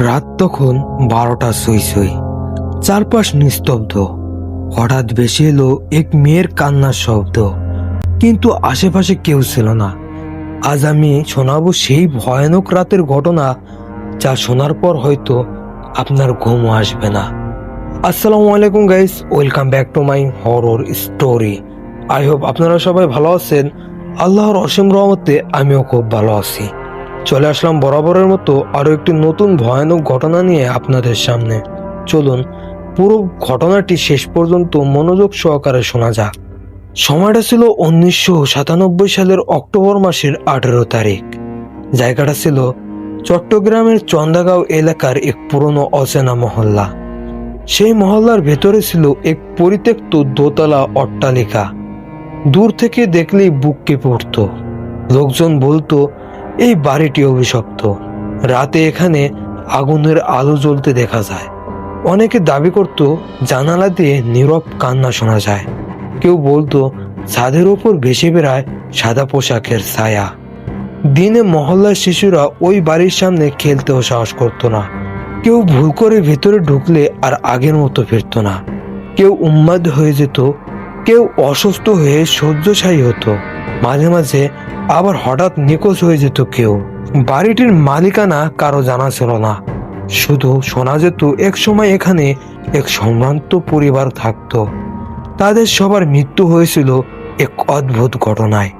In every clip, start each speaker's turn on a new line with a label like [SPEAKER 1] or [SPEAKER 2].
[SPEAKER 1] রাত তখন বারোটা সই সই। চারপাশ নিস্তব্ধ। হঠাৎ ভেসে এলো এক মেয়ের কান্নার শব্দ। কিন্তু আশেপাশে কেউ ছিল না। আজ আমি শোনাবো সেই ভয়ানক রাতের ঘটনা, যা শোনার পর হয়তো আপনার ঘুমও আসবে না। আসসালামু আলাইকুম guys, welcome back to my horror story. I hope আপনারা সবাই ভালো আছেন। আল্লাহর অসীম রহমতে আমিও খুব ভালো আছি। চলে আসলাম বরাবরের মতো আরও একটি নতুন ভয়ানক ঘটনা নিয়ে আপনাদের সামনে। চলুন, পুরো ঘটনাটি শেষ পর্যন্ত মনোযোগ সহকারে শোনা যাক। সময়টা ছিল উনিশশো সাতানব্বই সালের অক্টোবর মাসের আঠেরো তারিখ। জায়গাটা ছিল চট্টগ্রামের চন্দাগাঁও এলাকার এক পুরনো অচেনা মহল্লা। সেই মহল্লার ভেতরে ছিল এক পরিত্যক্ত দোতলা অট্টালিকা। দূর থেকে দেখলেই বুক কেঁপে উঠত। লোকজন বলতো এই বাড়িটি অভিশপ্ত। রাতে এখানে আগুনের আলো জ্বলতে দেখা যায়। অনেকে দাবি করত, জানালা দিয়ে নীরব কান্না শোনা যায়। কেউ বলতো, ছাদের ওপর ভেসে বেড়ায় সাদা পোশাকের ছায়া। দিনে মহল্লার শিশুরা ওই বাড়ির সামনে খেলতেও সাহস করতো না। কেউ ভুল করে ভেতরে ঢুকলে আর আগের মতো ফিরতো না। কেউ উন্মাদ হয়ে যেত, কেউ অসুস্থ হয়ে শয্যশায়ী হতো। মাঝে মাঝে আবার হঠাৎ নিখোঁজ হয়ে যেত কেউ। বাড়িটির মালিকানা কারও জানা ছিল না। শুধু শোনা যেত এক সময় এখানে এক সম্ভ্রান্ত পরিবার থাকতো। তাদের সবার মৃত্যু হয়েছিল এক অদ্ভুত ঘটনায়।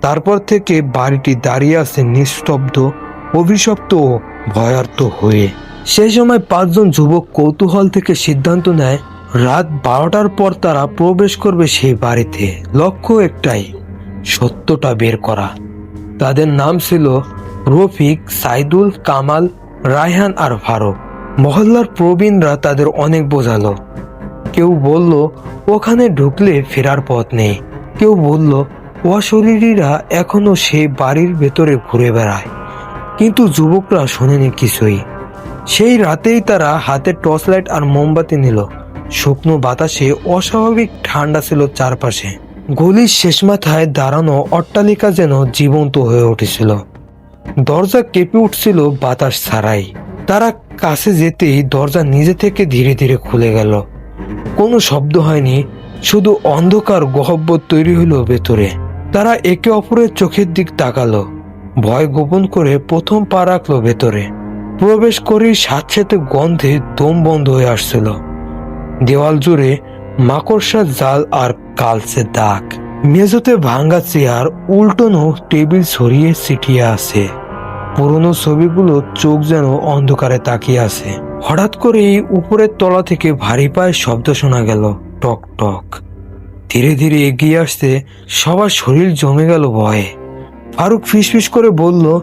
[SPEAKER 1] তারপর থেকে বাড়িটি দাঁড়িয়ে আছে নিস্তব্ধ, অভিশপ্ত ও ভয়ার্ত হয়ে। সেই সময় পাঁচজন যুবক কৌতূহল থেকে সিদ্ধান্ত নেয়, রাত বারোটার পর তারা প্রবেশ করবে সেই বাড়িতে। লক্ষ্য একটাই সত্যটা বের করা। তাদের নাম ছিল রফিক, সাইদুল, কামাল, রায়হান আর ফারুক। মহল্লার প্রবীণরা তাদের অনেক বোঝালো। কেউ বলল, ওখানে ঢুকলে ফেরার পথ নেই। কেউ বলল, অশরীরীরা এখনও সেই বাড়ির ভেতরে ঘুরে বেড়ায়। কিন্তু যুবকরা শোনেনি কিছুই। সেই রাতেই তারা হাতে টর্চ লাইট আর মোমবাতি নিল। শুকনো বাতাসে অস্বাভাবিক ঠান্ডা ছিল চারপাশে। গলির শেষ মাথায় দাঁড়ানো অট্টালিকা যেন জীবন্ত হয়ে উঠেছিল। দরজা কেঁপে উঠছিল বাতাস ছাড়াই। তারা কাছে যেতেই দরজা নিজে থেকে ধীরে ধীরে খুলে গেল। কোনো শব্দ হয়নি, শুধু অন্ধকার গহব্বর তৈরি হলো ভেতরে। তারা একে অপরের চোখের দিক তাকালো। ভয় গোপন করে প্রথম পা রাখল ভেতরে। প্রবেশ করেই স্যাঁতস্যাঁতে গন্ধে দম বন্ধ হয়ে আসছিল। দেওয়াল জুড়ে মাকড়সার জাল আর কালচে দাগ। মেঝোতে ভাঙ্গা চেয়ার, উল্টোনো টেবিল ছড়িয়ে ছিটিয়ে আছে। পুরনো ছবিগুলো চোখ যেন অন্ধকারে তাকিয়ে আছে। হঠাৎ করে এই উপরের তলা থেকে ভারী পায়ের শব্দ শোনা গেল, টক টক। ধীরে ধীরে এগিয়ে আসতে সবার শরীর জমে গেল ভয়ে। ফারুক ফিসফিস করে বলল,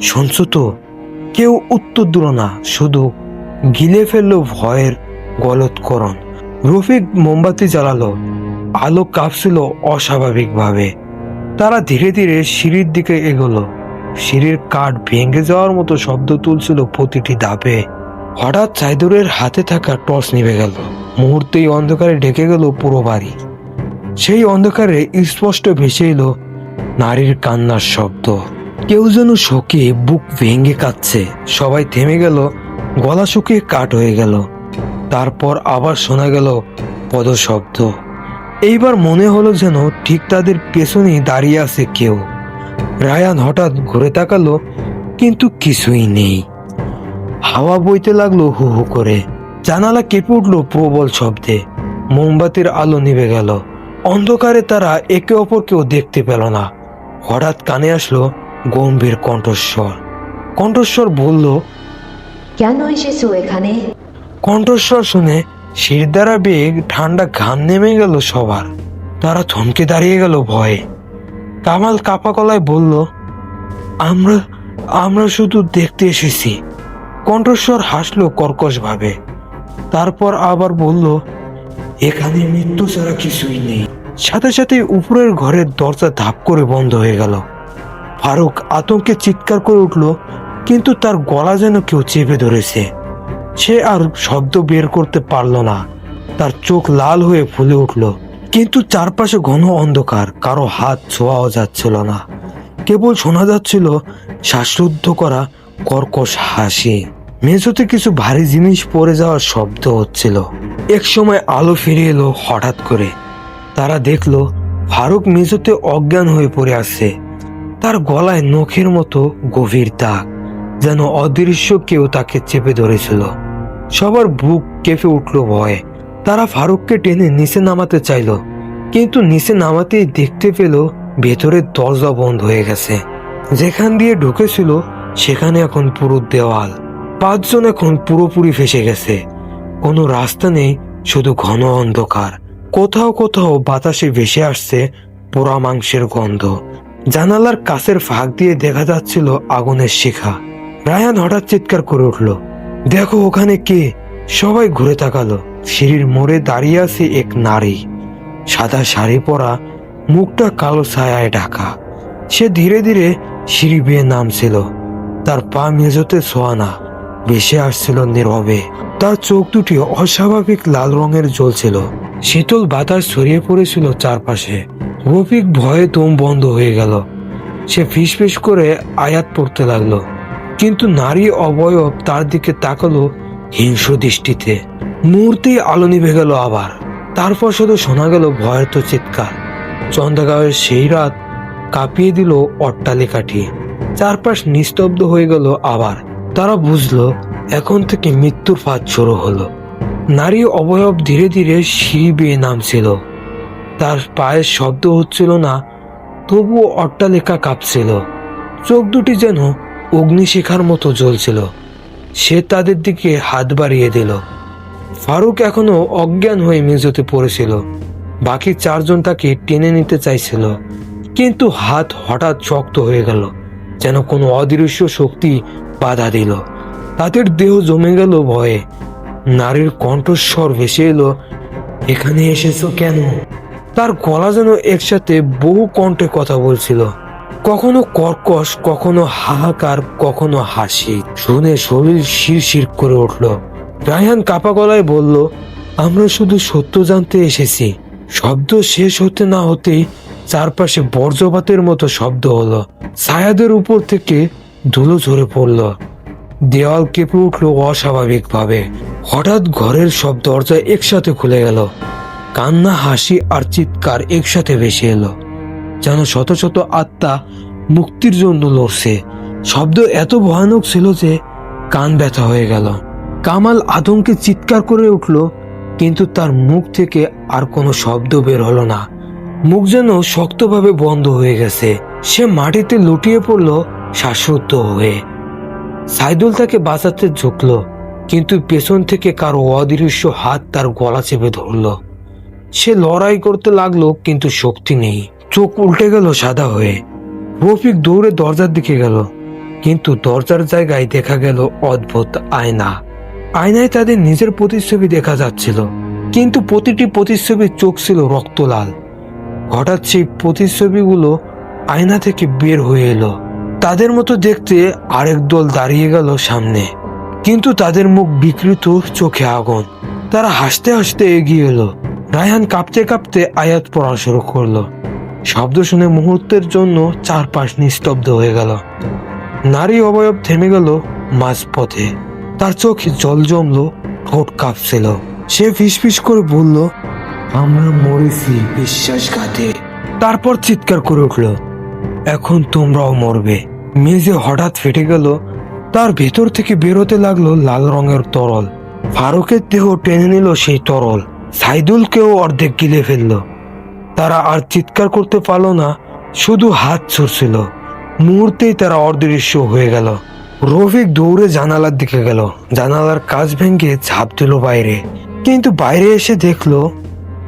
[SPEAKER 1] শুনছো তো, কেউ উত্তর দিল না, শুধু গিলে ফেলল ভয়ের গলৎকরণ। রফিক মোমবাতি জ্বালালো। আলো কাঁপছিল অস্বাভাবিকভাবে। তারা ধীরে ধীরে সিঁড়ির দিকে এগোলো। সিঁড়ির কাঠ ভেঙে যাওয়ার মতো শব্দ তুলছিল প্রতিটি ধাপে। হঠাৎ সাইদুরের হাতে থাকা টর্চ নিভে গেল। মুহূর্তেই অন্ধকারে ঢেকে গেল পুরো বাড়ি। সেই অন্ধকারে স্পষ্ট ভেসে এলো নারীর কান্নার শব্দ। কেউ যেন শোকে বুক ভেঙে কাঁদছে। সবাই থেমে গেল। গলা শুকিয়ে কাঠ হয়ে গেল। তারপর আবার শোনা গেল পদশব্দ এইবার মনে হলো যেন ঠিক তাদের পেছনেই দাঁড়িয়ে আছে কেউ। রায়ান হঠাৎ ঘুরে তাকালো, কিন্তু কিছুই নেই। হাওয়া বইতে লাগল হু হু করে। জানালা কেঁপে উঠল প্রবল শব্দে। মোমবাতির আলো নিভে গেল। অন্ধকারে তারা একে অপরকেও দেখতে পেল না। হঠাৎ কানে আসলো গম্ভীর কণ্ঠস্বর। কণ্ঠস্বর বলল,
[SPEAKER 2] কেন এসেছ এখানে?
[SPEAKER 1] কণ্ঠস্বর শুনে শিরদারা বেগ ঠান্ডা ঘাম নেমে গেল সবার। তারা থমকে দাঁড়িয়ে গেল ভয়ে। কামাল কাপা গলায় বলল, আমরা আমরা শুধু দেখতে এসেছি। কণ্ঠস্বর হাসলো কর্কশ ভাবে তারপর আবার বলল, এখানে মৃত্যু ছাড়া কিছুই নেই। সাথে সাথে উপরের ঘরের দরজা ধাপ করে বন্ধ হয়ে গেল। ফারুক আতঙ্কে চিৎকার করে উঠল, কিন্তু তার গলা যেন কেউ চেপে ধরেছে। সে আর শব্দ বের করতে পারল না। তার চোখ লাল হয়ে ফুলে উঠল। কিন্তু চারপাশে ঘন অন্ধকার, কারও হাত ছোঁয়াও যাচ্ছিল না। কেবল শোনা যাচ্ছিল শ্বাসরুদ্ধ করা কর্কশ হাসি। মেঝোতে কিছু ভারী জিনিস পড়ে যাওয়ার শব্দ হচ্ছিল। এক সময় আলো ফিরে এলো হঠাৎ করে। তারা দেখল, ফারুক মেঝোতে অজ্ঞান হয়ে পড়ে আছে। তার গলায় নখের মতো গভীর দাগ, যেন অদৃশ্য কেউ তাকে চেপে ধরেছিল। সবার বুক কেঁপে উঠল ভয়ে। তারা ফারুককে টেনে নিচে নামাতে চাইল, কিন্তু নিচে নামাতেই দেখতে পেল ভেতরের দরজা বন্ধ হয়ে গেছে। যেখান দিয়ে ঢুকেছিল, সেখানে এখন পুরো দেওয়াল। পাঁচজন এখন পুরোপুরি ফেসে গেছে। কোনো রাস্তা নেই, শুধু ঘন অন্ধকার। কোথাও কোথাও বাতাসে ভেসে আসছে পোড়া মাংসের গন্ধ। জানালার কাছের ফাঁক দিয়ে দেখা যাচ্ছিল আগুনের শিখা। রায়ান হঠাৎ চিৎকার করে উঠল দেখো ওখানে কে? সবাই ঘুরে তাকালো। সিঁড়ির মোড়ে দাঁড়িয়ে আছে এক নারী। সাদা শাড়ি পরা, মুখটা কালো ছায়ায় ঢাকা। সে ধীরে ধীরে সিঁড়ি বেয়ে নামছিল। তার পা মেঝোতে সোয়ানা ভেসে আসছিল নীরবে। তার চোখ দুটি অস্বাভাবিক লাল রঙের জ্বলছিল। শীতল বাতাস ছড়িয়ে পড়েছিল চারপাশে। রফিক ভয়ে দম বন্ধ হয়ে গেল। সে ফিসফিস করে আয়াত পড়তে লাগল। কিন্তু নারী অবয়ব তার দিকে তাকালো হিংস্র দৃষ্টিতে। মুহূর্তেই আলো নিভে গেল আবার। তারপর শুধু শোনা গেল ভয়ের তো চিৎকার। চন্দ্রগাঁওয়ের সেই রাত কাঁপিয়ে দিল অট্টালিকাটি। চারপাশ নিস্তব্ধ হয়ে গেল আবার। তারা বুঝলো, এখন থেকে মৃত্যুর ফাঁদ শুরু হলো। নারী অবয়ব ধীরে ধীরে সিঁড়ি বেয়ে নামছিল। তার পায়ের শব্দ হচ্ছিল না, তবুও অট্টালিকা কাঁপছিল। চোখ দুটি যেন অগ্নিশিখার মতো জ্বলছিল। সে তাদের দিকে হাত বাড়িয়ে দিল। ফারুক এখনও অজ্ঞান হয়ে মেঝোতে পড়েছিল। বাকি চারজন তাকে টেনে নিতে চাইছিল। কিন্তু হাত হঠাৎ শক্ত হয়ে গেল, যেন কোনো অদৃশ্য শক্তি বাধা দিল। তাদের দেহ জমে গেল ভয়ে। নারীর কণ্ঠস্বর ভেসে এলো, এখানে এসেছ কেন? তার গলা যেন একসাথে বহু কণ্ঠে কথা বলছিল। কখনো কর্কশ, কখনো হাহাকার, কখনো হাসি। শুনে শরীর শিরশির করে উঠল। রায়হান কাপা গলায় বলল, আমরা শুধু সত্য জানতে এসেছি। শব্দ শেষ হতে না হতেই চারপাশে বর্জ্যপাতের মতো শব্দ হলো। ছায়াদের উপর থেকে ধুলো ঝরে পড়ল। দেওয়াল কেঁপে উঠল অস্বাভাবিকভাবে। হঠাৎ ঘরের সব দরজা একসাথে খুলে গেল। কান্না, হাসি আর চিৎকার একসাথে ভেসে এলো। যেন শত শত আত্মা মুক্তির জন্য লড়ছে। শব্দ এত ভয়ানক ছিল যে কান ব্যথা হয়ে গেল। কামাল আতঙ্কে চিৎকার করে উঠল, কিন্তু তার মুখ থেকে আর কোনো শব্দ বের হলো না। মুখ যেন শক্তভাবে বন্ধ হয়ে গেছে। সে মাটিতে লুটিয়ে পড়ল, শ্বাসরুদ্ধ হয়ে। সাইদুল তাকে বাঁচাতে ঝুঁকল, কিন্তু পেছন থেকে কারও অদৃশ্য হাত তার গলা চেপে ধরল। সে লড়াই করতে লাগল, কিন্তু শক্তি নেই। চোখ উল্টে গেল সাদা হয়ে। রফিক দৌড়ে দরজার দিকে গেল, কিন্তু দরজার জায়গায় দেখা গেল অদ্ভুত আয়না। আয়নায় তাদের নিজের প্রতিচ্ছবি দেখা যাচ্ছিল, কিন্তু প্রতিটি প্রতিচ্ছবির চোখ ছিল রক্তলাল। হঠাৎ সেই প্রতিচ্ছবিগুলো আয়না থেকে বের হয়ে এলো। তাদের মতো দেখতে আরেক দল দাঁড়িয়ে গেল সামনে, কিন্তু তাদের মুখ বিকৃত চোখে আগুন। তারা হাসতে হাসতে এগিয়ে এলো। রায়হান কাঁপতে কাঁপতে আয়াত পড়া শুরু করল। শব্দ শুনে মুহূর্তের জন্য চারপাশ নিস্তব্ধ হয়ে গেল। নারী অবয়ব থেমে গেল মাঝপথে। তার চোখে জল জমলো, ঠোঁট কাঁপছিল। সে ফিসফিস করে বলল, আমরা মরেছি বিশ্বাসঘাতে। তারপর চিৎকার করে উঠল, এখন তোমরাও মরবে। মেঝে হঠাৎ ফেটে গেল। তার ভেতর থেকে বেরোতে লাগল লাল রঙের তরল। ফারুকের দেহ টেনে নিল সেই তরল। সাইদুলকেও অর্ধেক গিলে ফেলল। তারা আর চিৎকার করতে পারল না, শুধু হাত ছুড়ছিল। মুহূর্তেই তারা অদৃশ্য হয়ে গেল। রফিক দৌড়ে জানালার দিকে গেল। জানালার কাজ ভেঙে ঝাঁপ দিল বাইরে। কিন্তু বাইরে এসে দেখল,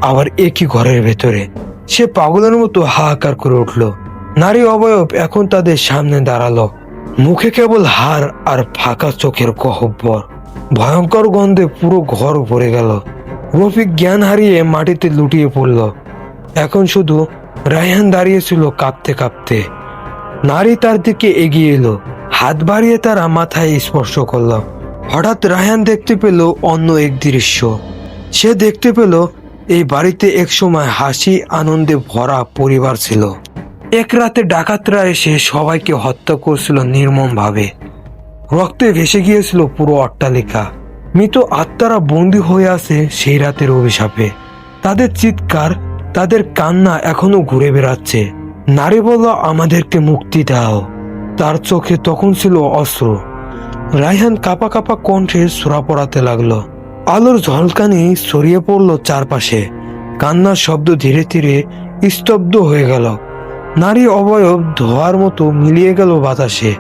[SPEAKER 1] আবার একই ঘরের ভেতরে। সে পাগলের মতো হাহাকার করে উঠল। নারী অবয়ব এখন তাদের সামনে দাঁড়াল। মুখে কেবল হার আর ফাঁকা চোখের গহব্বর ভয়ঙ্কর গন্ধে পুরো ঘর ভরে গেল। রফিক জ্ঞান হারিয়ে মাটিতে লুটিয়ে পড়ল। এখন শুধু রায়হান দাঁড়িয়েছিল কাঁপতে কাঁপতে। নারী তার দিকে এগিয়ে এলো, হাত বাড়িয়ে তারা মাথায় স্পর্শ করল। হঠাৎ রায়হান দেখতে পেল অন্য এক দৃশ্য। সে দেখতে পেল এই বাড়িতে একসময় হাসি, আনন্দে ভরা পরিবার ছিল। এক রাতে ডাকাতরা এসে সবাইকে হত্যা করছিল নির্মমভাবে। রক্তে ভেসে গিয়েছিল পুরো অট্টালিকা। মৃত আত্মারা বন্দী হয়ে আছে সেই রাতের অভিশাপে। তাদের চিৎকার তাদের কান্না এখনও ঘুরে বেড়াচ্ছে। নারী বলল, আমাদেরকে মুক্তি দাও। তার চোখে তখন ছিল অস্ত্র রায়হান কাপা কাপা কণ্ঠে সুরা পড়াতে লাগল। আলোর ঝলকানি ছড়িয়ে পড়ল চারপাশে। কান্নার শব্দ ধীরে ধীরে স্তব্ধ হয়ে গেল। নারী অবয়ব ধোয়ার মতো মিলিয়ে গেল বাতাসে।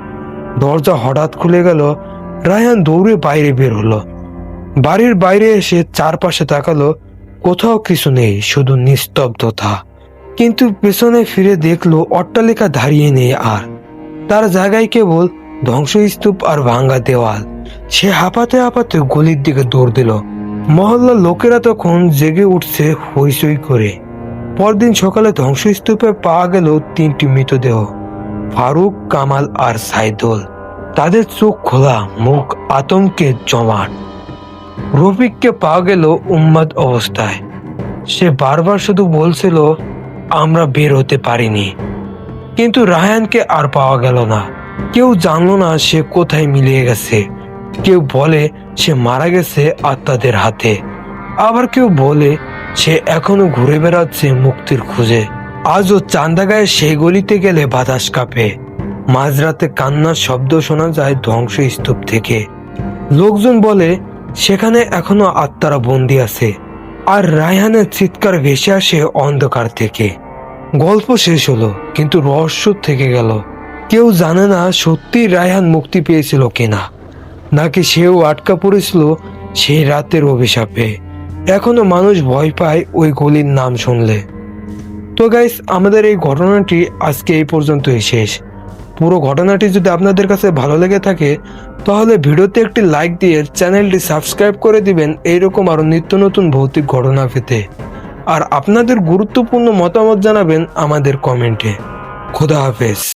[SPEAKER 1] দরজা হঠাৎ খুলে গেল। রায়হান দৌড়ে বাইরে বের হলো। বাড়ির বাইরে এসে চারপাশে তাকালো কোথাও কিছু নেই, শুধু নিস্তব্ধতা। কিন্তু পেছনে ফিরে দেখল অট্টালিকা দাঁড়িয়ে নেই আর। তার জায়গায় কেবল ধ্বংসস্তূপ আর ভাঙ্গা দেওয়াল। সে হাঁপাতে হাঁপাতে গলির দিকে দৌড় দিল। মহল্লার লোকেরা তখন জেগে উঠছে হইচই করে। পরদিন সকালে ধ্বংসস্তূপে পাওয়া গেল তিনটি মৃতদেহ, ফারুক, কামাল আর সাইদুল। তাদের চোখ খোলা, মুখ আতঙ্কে জমাট। রফিককে পাওয়া গেল উম্মাদ অবস্থায়। সে বারবার শুধু বলছিল, আমরা বের হতে পারিনি। কিন্তু রায়ানকে আর পাওয়া গেল না। কেউ জানলো না সে কোথায় মিলিয়ে গেছে। কেউ বলে, সে মারা গেছে আত্মাদের হাতে। আবার কেউ বলে, সে এখনও ঘুরে বেড়াচ্ছে মুক্তির খুঁজে। আজও চান্দাগায় সেই গলিতে গেলে বাতাস কাঁপে। মাঝরাতে কান্নার শব্দ শোনা যায় ধ্বংসস্তূপ থেকে। লোকজন বলে সেখানে এখনও আত্মারা বন্দি আছে। আর রায়হানের চিৎকার ভেসে আসে অন্ধকার থেকে। গল্প শেষ হলো, কিন্তু রহস্য থেকে গেল। কেউ জানে না সত্যি রায়হান মুক্তি পেয়েছিল কিনা। নাকি সেও আটকা পড়েছিল সেই রাতের অভিশাপে। এখনও মানুষ ভয় পায় ওই গলির নাম শুনলে। তো গাইস আমাদের এই ঘটনাটি আজকে এই পর্যন্তই শেষ। পুরো ঘটনাটি যদি আপনাদের কাছে ভালো লেগে থাকে, তাহলে ভিডিওতে একটি লাইক দিয়ে চ্যানেলটি সাবস্ক্রাইব করে দিবেন এইরকম আরও নিত্য নতুন ভৌতিক ঘটনা পেতে। আর আপনাদের গুরুত্বপূর্ণ মতামত জানাবেন আমাদের কমেন্টে। খোদা হাফেজ।